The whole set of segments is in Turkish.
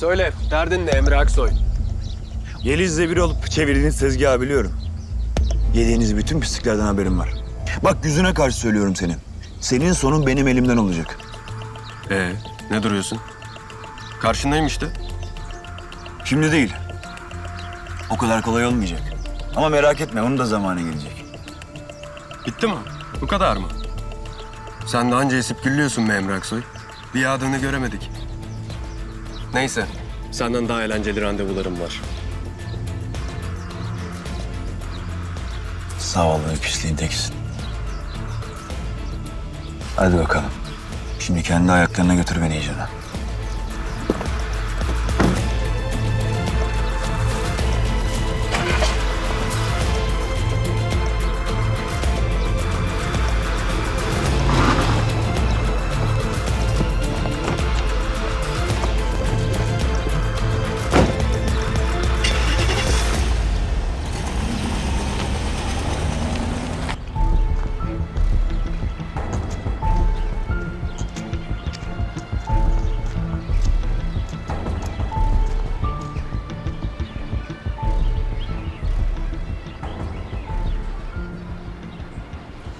Söyle, derdin ne Emre Aksoy? Yeliz'le bir olup çevirdiğiniz tezgahı biliyorum. Yediğiniz bütün pisliklerden haberim var. Bak yüzüne karşı söylüyorum senin. Senin sonun benim elimden olacak. Ee, ne duruyorsun? Karşındayım işte. Şimdi değil. O kadar kolay olmayacak. Ama merak etme onun da zamanı gelecek. Bitti mi? Bu kadar mı? Sen de anca esip gülüyorsun be Emre Aksoy. Bir yağdığını göremedik. Neyse, senden daha eğlenceli randevularım var. Zavallı pisliğin tekisin. Hadi bakalım. Şimdi kendi ayaklarına götür beni iyicene.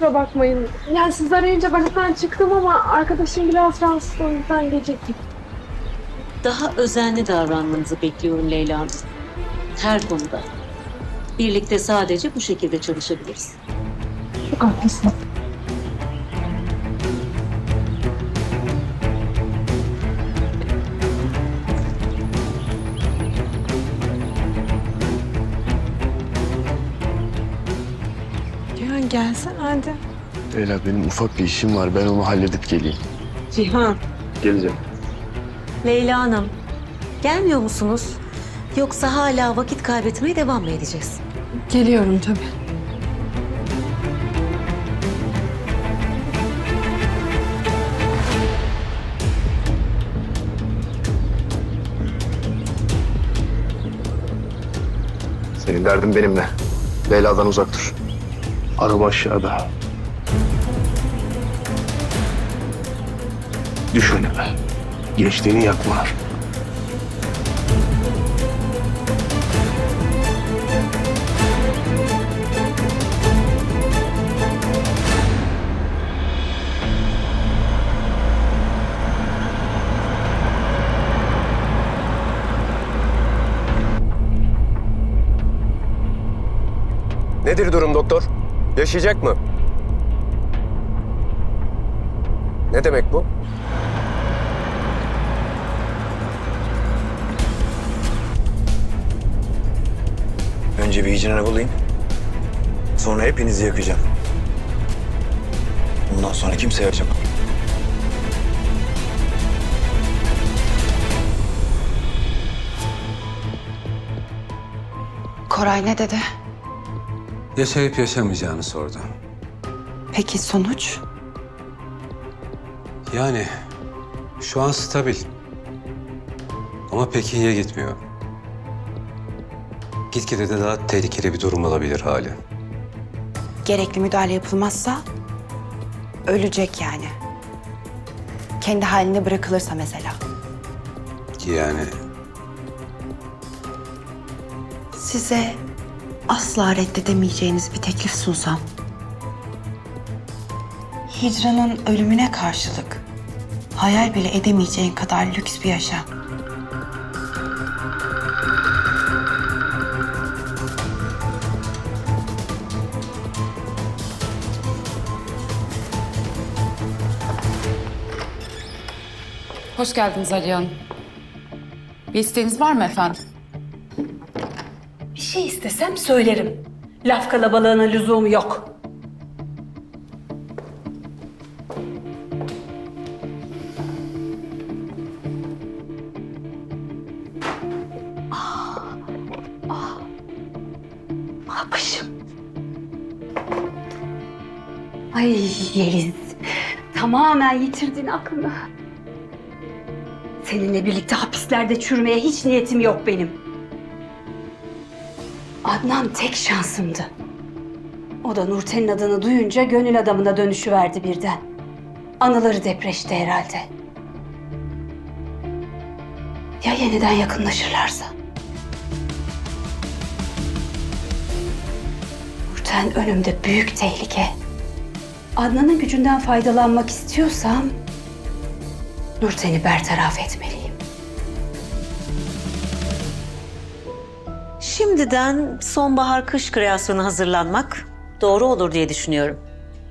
Kusura bakmayın. Yani siz arayınca valizden çıktım ama arkadaşım biraz rahatsız o yüzden geciktik. Daha özenli davranmanızı bekliyorum Leyla Hanım. Her konuda. Birlikte sadece bu şekilde çalışabiliriz. Çok haklısın. Gelsen hadi. Leyla benim ufak bir işim var. Ben onu halledip geleyim. Cihan. Geleceğim. Leyla Hanım. Gelmiyor musunuz? Yoksa hala vakit kaybetmeye devam mı edeceğiz? Geliyorum tabii. Senin derdin benimle. Leyla'dan uzak dur. Araba aşağıda. Düş önüme. Geçtiğini yakma. Nedir durum doktor? Yaşayacak mı? Ne demek bu? Önce bir bulayım. Sonra hepinizi yakacağım. Bundan sonra kimseye acımam. Koray ne dedi? Yaşayıp yaşamayacağını sordu. Peki sonuç? Yani şu an stabil. Ama pek iyiye gitmiyor. Gitgide de daha tehlikeli bir durum olabilir hali. Gerekli müdahale yapılmazsa ölecek yani. Kendi haline bırakılırsa mesela. Yani Size asla reddedemeyeceğiniz bir teklif sunsam. Hicran'ın ölümüne karşılık hayal bile edemeyeceğin kadar lüks bir yaşam. Hoş geldiniz Ali Hanım. Bir isteğiniz var mı efendim? Şey istesem söylerim. Laf kalabalığına lüzumu yok. Başım. Ay Yeliz. Tamamen yitirdin aklını. Seninle birlikte hapislerde çürümeye hiç niyetim yok benim. Adnan tek şansımdı. O da Nurten'in adını duyunca gönül adamına dönüşüverdi birden. Anıları depreşti herhalde. Ya yeniden yakınlaşırlarsa? Nurten önümde büyük tehlike. Adnan'ın gücünden faydalanmak istiyorsam Nurten'i bertaraf etmeliyim. Şimdiden sonbahar kış kreasyonu hazırlanmak doğru olur diye düşünüyorum.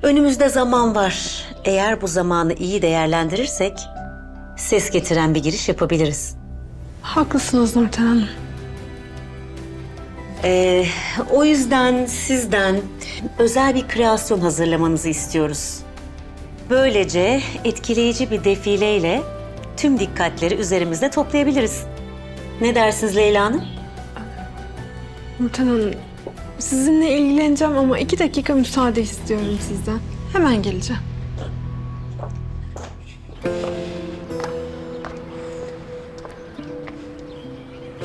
Önümüzde zaman var. Eğer bu zamanı iyi değerlendirirsek ses getiren bir giriş yapabiliriz. Haklısınız Nurten Hanım. Ee, o yüzden sizden özel bir kreasyon hazırlamanızı istiyoruz. Böylece etkileyici bir defileyle tüm dikkatleri üzerimizde toplayabiliriz. Ne dersiniz Leyla Hanım? Nurten Hanım, sizinle ilgileneceğim ama iki dakika müsaade istiyorum sizden. Hemen geleceğim.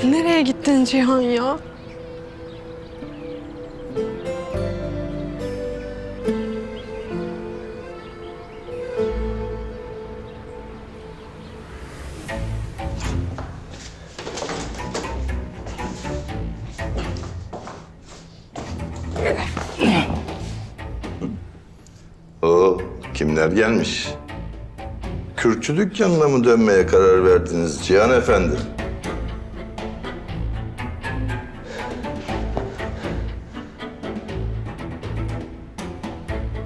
Nereye gittin Cihan ya? Oo, kimler gelmiş? Kürkçü dükkanına mı dönmeye karar verdiniz Cihan Efendi?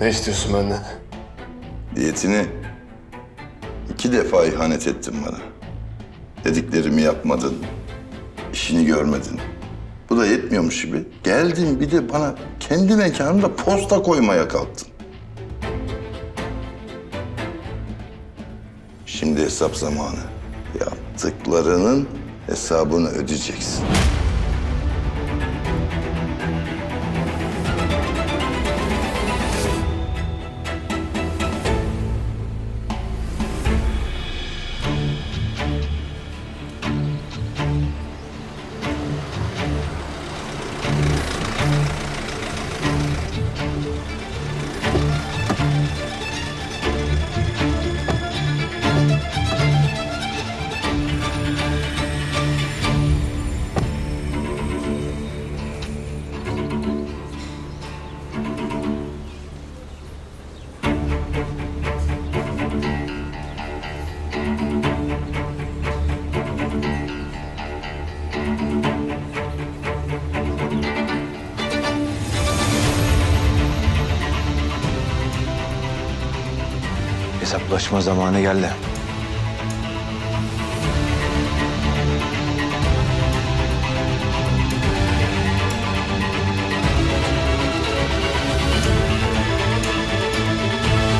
Ne istiyorsun benden? Diyetini iki defa ihanet ettin bana. Dediklerimi yapmadın, işini görmedin. Bu da yetmiyormuş gibi. Geldin bir de bana kendi mekanında posta koymaya kalktın. Şimdi hesap zamanı. Yaptıklarının hesabını ödeyeceksin. Hesaplaşma zamanı geldi.